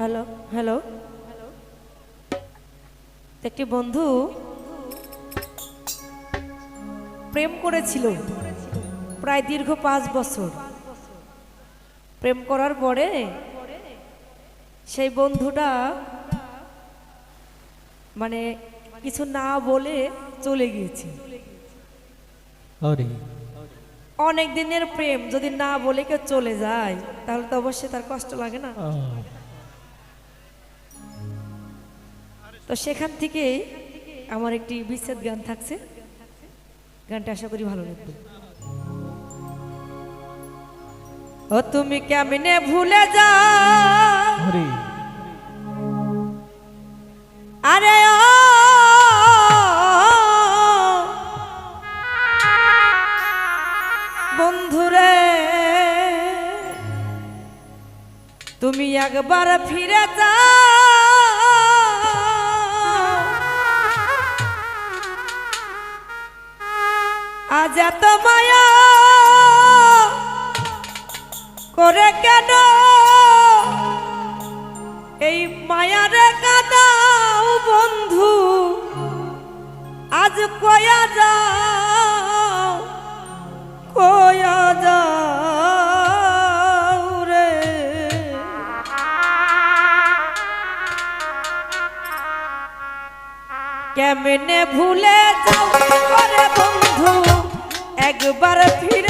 Hello hello একটি বন্ধু প্রেম করেছিল। প্রায় দীর্ঘ পাঁচ বছর। প্রেম করার পরে সেই বন্ধুটা মানে কিছু না বলে চলে গিয়েছে। অনেক দিনের প্রেম যদি না বলে কেউ চলে যায় তাহলে তো অবশ্যই তার কষ্ট লাগে না। তো সেখান থেকে আমার একটি বিচ্ছেদ গান থাকছে। গানটা আশা করি ভালো লাগবে। ও তুমি কেমনে ভুলে যাও? আরে ও বন্ধুরে তুমি একবার ফিরে যাও। আজ এত মায়া করে কেন? এই মায়ারে কাদাও বন্ধু, আজ কয়া যাও কয়া যাও রে। কেমনে ভুলে যাও করে বন্ধু? একবার ফিরে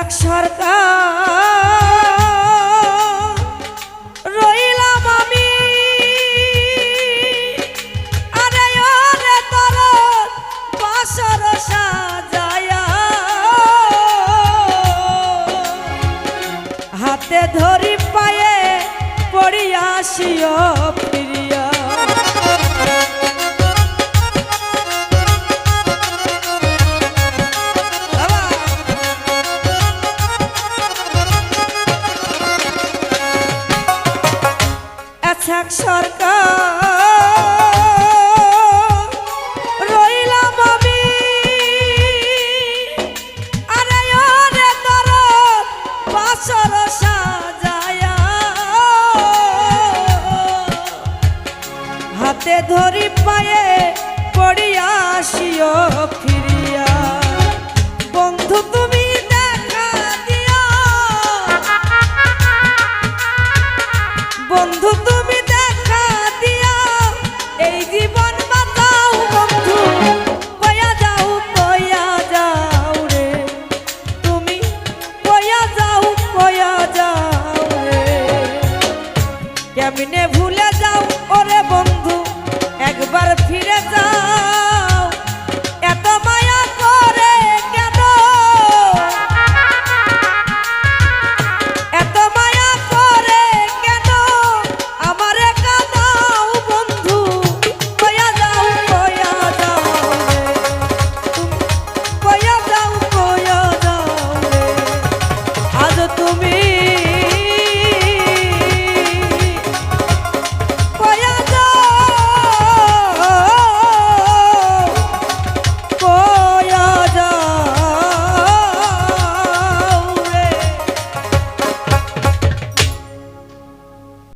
এসাক সরকার। কেমনে